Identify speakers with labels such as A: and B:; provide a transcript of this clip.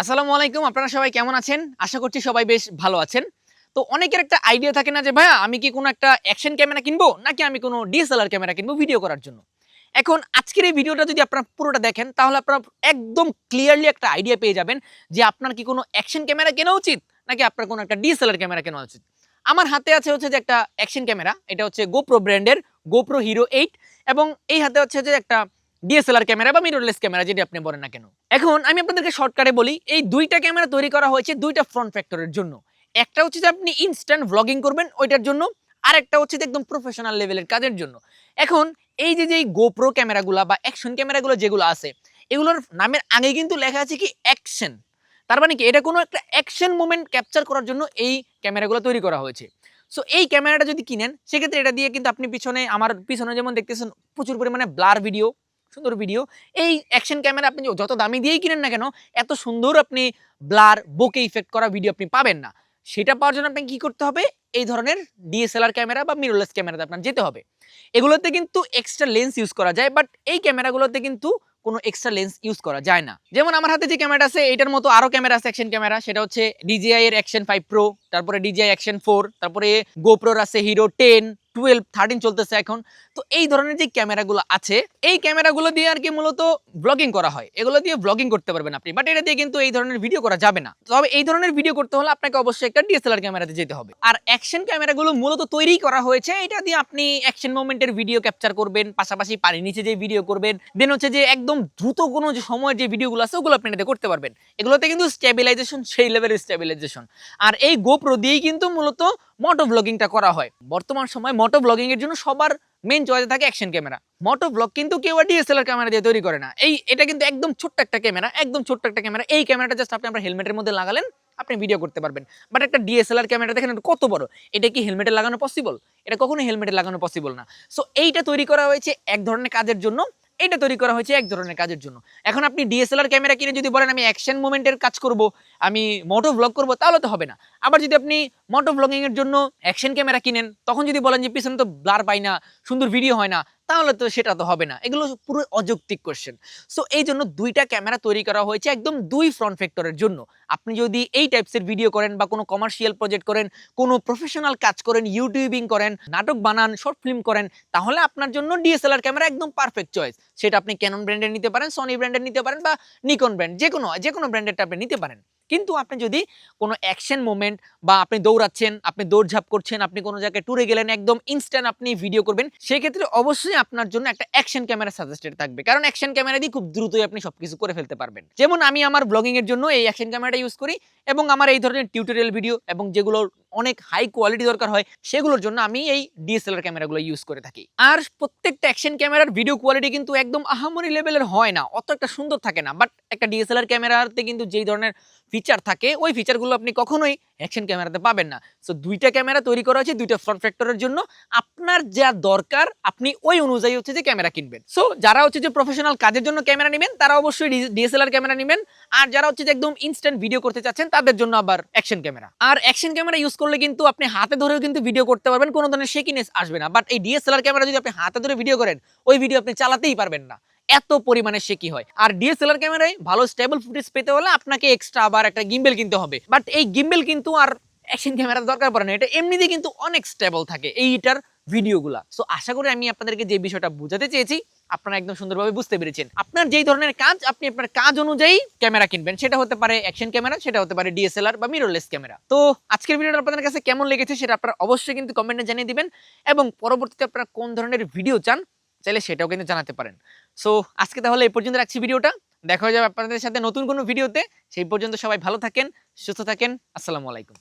A: আসসালামু আলাইকুম, আপনারা সবাই কেমন আছেন? আশা করছি সবাই বেশ ভালো আছেন। তো অনেকের একটা আইডিয়া থাকে না যে, ভাইয়া, আমি কি কোনো একটা অ্যাকশন ক্যামেরা কিনবো? নাকি আমি কোনো ডিএসএলআর ক্যামেরা কিনবো ভিডিও করার জন্য? এখন আজকের এই ভিডিওটা যদি আপনারা পুরোটা দেখেন, তাহলে আপনারা একদম ক্লিয়ারলি একটা আইডিয়া পেয়ে যাবেন যে, আপনার কি কোনো অ্যাকশন ক্যামেরা কেনা উচিত? নাকি আপনার কোনো একটা ডিএসএলআর ক্যামেরা কেনা উচিত? আমার হাতে আছে হচ্ছে যে একটা অ্যাকশন ক্যামেরা এটা হচ্ছে গোপ্রো ব্র্যান্ডের গোপ্রো হিরো এইট এবং এই হাতে হচ্ছে যে একটা ডিএসএলআর ক্যামেরা বা মিররলেস ক্যামেরা যেটি আপনি বলেন না কেন। এখন আমি আপনাদেরকে শর্টকাটে বলি, এই দুইটা ক্যামেরা তৈরি করা হয়েছে দুইটা ফ্রন্ট ফ্যাক্টরের জন্য। একটা হচ্ছে যে আপনি ইনস্ট্যান্ট ভ্লগিং করবেন ওইটার জন্য আর একটা হচ্ছে যে একদম প্রফেশনাল লেভেলের কাজের জন্য। এখন এই যে যে গোপ্রো ক্যামেরাগুলো বা অ্যাকশন ক্যামেরাগুলো যেগুলো আছে, এগুলোর নামের আগে কিন্তু লেখা আছে কি অ্যাকশন তার মানে কি? এটা কোনো একটা অ্যাকশন মুভমেন্ট ক্যাপচার করার জন্য এই ক্যামেরাগুলো তৈরি করা হয়েছে। সো এই ক্যামেরাটা যদি কিনেন, সেক্ষেত্রে এটা দিয়ে কিন্তু আপনি পিছনে, আমার পিছনে যেমন দেখতেছেন প্রচুর পরিমাণে ব্লার ভিডিও সুন্দর ভিডিও এই অ্যাকশন ক্যামেরা আপনি যত দামি দিয়েই কিনেন না কেন, এত সুন্দর আপনি ব্লার বোকে ইফেক্ট করা ভিডিও আপনি পাবেন না। সেটা পাওয়ার জন্য আপনাকে কি করতে হবে? এই ধরনের ডিএসএলআর ক্যামেরা বা মিররলেস ক্যামেরাতে আপনার যেতে হবে। এগুলোতে কিন্তু এক্সট্রা লেন্স ইউজ করা যায় বাট এই ক্যামেরাগুলোতে কিন্তু কোনো এক্সট্রা লেন্স ইউজ করা যায় না। যেমন আমার হাতে যে ক্যামেরাটা আছে, এটার মতো আরও ক্যামেরা আছে অ্যাকশন ক্যামেরা সেটা হচ্ছে ডিজিআই এর অ্যাকশন ফাইভ প্রো তারপরে ডিজিআই অ্যাকশন ফোর তারপরে গোপ্রোর আছে হিরো টেন টুয়েলভ থার্টিন চলতেছে এখন। তো এই ধরনের যে ক্যামেরাগুলো আছে, এই ক্যামেরাগুলো দিয়ে আর কি মূলত ব্লগিং করা হয়। এগুলো দিয়ে ব্লগিং করতে পারবেন আপনি। বাট এটা দিয়ে কিন্তু এই ধরনের ভিডিও করা যাবে না। তবে এই ধরনের ভিডিও করতে হলে আপনাকে অবশ্যই একটা ডিএসএলআর ক্যামেরাতে যেতে হবে। আর অ্যাকশন ক্যামেরাগুলো মূলত তৈরি করা হয়েছে, এটা দিয়ে আপনি অ্যাকশন মোমেন্টের ভিডিও ক্যাপচার করবেন। পাশাপাশি পানির নিচে যে ভিডিও করবেন। দেন হচ্ছে যে একদম দ্রুত কোনো যে সময়ের যে ভিডিওগুলো আছে, ওগুলো আপনি এটাতে করতে পারবেন। এগুলোতে কিন্তু স্টেবিলাইজেশন সেই লেভেলের স্টেবিলাইজেশন আর এই গোপ্রো দিয়েই কিন্তু মূলত মোটো ব্লগিংটা করা হয়। বর্তমান সময় মোটো ব্লগিং এর জন্য সবার মেন চয়েসে থাকে অ্যাকশন ক্যামেরা মোটো ব্লগ কিন্তু কেউ আর ডিএসএলআর ক্যামেরা দিয়ে তৈরি করে না। এই, এটা কিন্তু একদম ছোট্ট একটা ক্যামেরা একদম ছোট্ট একটা ক্যামেরা এই ক্যামেরাটা জাস্ট আপনি আপনার হেলমেটের মধ্যে লাগালেন, আপনি ভিডিও করতে পারবেন। বাট একটা ডিএসএলআর ক্যামেরা দেখেন কত বড়। এটা কি হেলমেটে লাগানো পসিবল এটা কখনোই হেলমেটে লাগানো পসিবল না। সো এইটা তৈরি করা হয়েছে এক ধরনের কাজের জন্য। এটা তৈরি করা হয়েছে এক ধরনের কাজের জন্য। এখন আপনি ডিএসএলআর ক্যামেরা কিনে যদি বলেন, আমি অ্যাকশন মুভমেন্টের কাজ করব, আমি মোটো ব্লগ করব, তাহলে তো হবে না। আবার যদি আপনি মোটো ব্লগিং এর জন্য অ্যাকশন ক্যামেরা কিনেন। তখন যদি বলেন যে, পিছনে তো ব্লার পাই না, সুন্দর ভিডিও হয় না, তাহলে তো সেটা তো হবে না। এগুলো পুরো অযৌক্তিক কোশ্চেন সো এই জন্য দুইটা ক্যামেরা তৈরি করা হয়েছে একদম দুই ফ্রন্ট ফ্যাক্টরের জন্য। আপনি যদি এই টাইপসের ভিডিও করেন বা কোনো কমার্শিয়াল প্রজেক্ট করেন, কোনো প্রফেশনাল কাজ করেন ইউটিউবিং করেন, নাটক বানান শর্ট ফিল্ম করেন, তাহলে আপনার জন্য ডিএসএলআর ক্যামেরা একদম পারফেক্ট চয়েস সেটা আপনি ক্যানন ব্র্যান্ডের নিতে পারেন সনি ব্র্যান্ডের নিতে পারেন বা নিকন ব্র্যান্ড যে কোনো যে কোনো ব্র্যান্ডেরটা আপনি নিতে পারেন। কিন্তু আপনি যদি কোনো অ্যাকশন মোমেন্ট বা আপনি দৌড়াচ্ছেন, আপনি দৌড়ঝাঁপ করছেন, আপনি কোনো জায়গায় ট্যুরে গেলেন, একদম ইনস্ট্যান্ট আপনি ভিডিও করবেন, সেক্ষেত্রে অবশ্যই আপনার জন্য একটা অ্যাকশন ক্যামেরা সাজেস্টেড থাকবে। কারণ অ্যাকশন ক্যামেরা দিয়ে খুব দ্রুতই আপনি সব কিছু করে ফেলতে পারবেন। যেমন আমি আমার ব্লগিংয়ের জন্য এই অ্যাকশন ক্যামেরাটা ইউজ করি এবং আমার এই ধরনের টিউটোরিয়াল ভিডিও এবং যেগুলোর অনেক হাই কোয়ালিটি দরকার হয়, সেগুলোর জন্য আমি এই ডিএসএলআর ক্যামেরাগুলো ইউজ করে থাকি। আর প্রত্যেকটা অ্যাকশন ক্যামেরার ভিডিও কোয়ালিটি কিন্তু একদম আহামরি লেভেলের হয় না অত একটা সুন্দর থাকে না। বাট একটা ডিএসএলআর ক্যামেরাতে কিন্তু যেই ধরনের ফিচার থাকে, ওই ফিচারগুলো আপনি কখনোই অ্যাকশন ক্যামেরাতে পাবেন না। সো দুইটা ক্যামেরা তৈরি করা হয়েছে, দুইটা ফ্রন্ট ফ্যাক্টরের জন্য। আপনার যা দরকার, আপনি ওই অনুযায়ী হচ্ছে যে ক্যামেরা কিনবেন। সো যারা হচ্ছে যে প্রফেশনাল কাজের জন্য ক্যামেরা নেবেন, তারা অবশ্যই ডিএসএলআর ক্যামেরা নেবেন। আর যারা হচ্ছে যে একদম ইনস্ট্যান্ট ভিডিও করতে চাচ্ছেন, তাদের জন্য আবার অ্যাকশন ক্যামেরা আর অ্যাকশন ক্যামেরা ইউজ করলে কিন্তু আপনি হাতে ধরেও কিন্তু ভিডিও করতে পারবেন, কোনো ধরনের শেকিনেস আসবে না। বাট এই ডিএসএলআর ক্যামেরা যদি আপনি হাতে ধরে ভিডিও করেন, ওই ভিডিও আপনি চালাতেই পারবেন না। এত পরিমাণে শেকি হয়? আর ডিএসএলআর ক্যামেরায় ভালো স্টেবল ফুটেজ পেতে হলে আপনাকে এক্সট্রা আবার একটা গিম্বেল কিনতে হবে। বাট এই গিম্বেল কিন্তু আর অ্যাকশন ক্যামেরার দরকার পড়ে না। এটা এমনিতেই কিন্তু অনেক স্টেবল থাকে এইটার ভিডিওগুলা সো আশা করি আমি আপনাদেরকে যে বিষয়টা বোঝাতে চেয়েছি, আপনারা একদম সুন্দরভাবে বুঝতে পেরেছেন। আপনার যেই ধরনের কাজ, আপনি আপনার কাজ অনুযায়ী ক্যামেরা কিনবেন। সেটা হতে পারে অ্যাকশন ক্যামেরা সেটা হতে পারে ডিএসএলআর বা মিররলেস ক্যামেরা তো, আজকের ভিডিওটা আপনাদের কাছে কেমন লেগেছে সেটা আপনারা অবশ্যই কিন্তু কমেন্টে জানিয়ে দিবেন। এবং পরবর্তীতে আপনারা কোন ধরনের ভিডিও চান চাইলে সেটাও কিন্তু জানাতে পারেন। সো আজকে তাহলে এই পর্যন্ত রাখছি ভিডিওটা। দেখা হয়ে যাবে আপনাদের সাথে নতুন কোনো ভিডিওতে। সেই পর্যন্ত সবাই ভালো থাকেন, সুস্থ থাকেন। আসসালামু আলাইকুম।